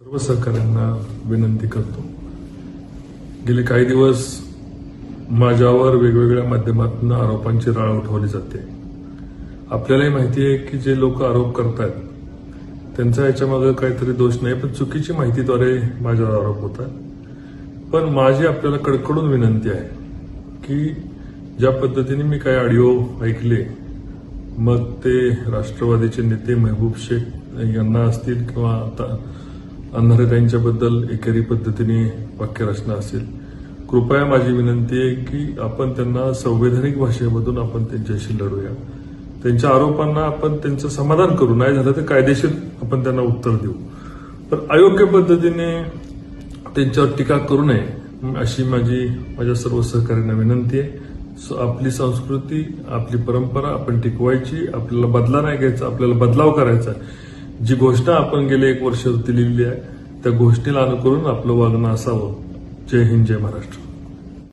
सर्व सहकाऱ्यांना विनंती करतो. गेले काही दिवस माझ्यावर वेगवेगळ्या माध्यमातून आरोपांची राळ उठवली जाते. आपल्यालाही माहिती आहे की जे लोक आरोप करतात त्यांचा याच्यामागे काहीतरी दोष नाही पण चुकीची माहितीद्वारे माझ्यावर आरोप होतात. पण माझी आपल्याला कडकडून विनंती आहे की ज्या पद्धतीने मी काही ऑडिओ ऐकले मग ते राष्ट्रवादीचे नेते महबूब शेख यांना असतील किंवा आता अंधारेताईंच्याबद्दल एकेरी पद्धतीने वाक्यरचना असेल. कृपया माझी विनंती आहे की आपण त्यांना संवैधानिक भाषेमधून आपण त्यांच्याशी लढूया. त्यांच्या आरोपांना आपण त्यांचं समाधान करू. नाही झालं तर कायदेशीर आपण त्यांना उत्तर देऊ. पण अयोग्य पद्धतीने त्यांच्यावर टीका करू नये अशी माझी माझ्या सर्व सहकार्यांना विनंती आहे. आपली संस्कृती आपली परंपरा आपण टिकवायची आपल्याला बदला नाही घ्यायचा आपल्याला बदलाव करायचा आहे. जी घोषणा आपण गेले एक वर्ष दिलेली आहे त्या घोषणेला अनुकरून आपलं वागणं असावं. जय हिंद जय महाराष्ट्र.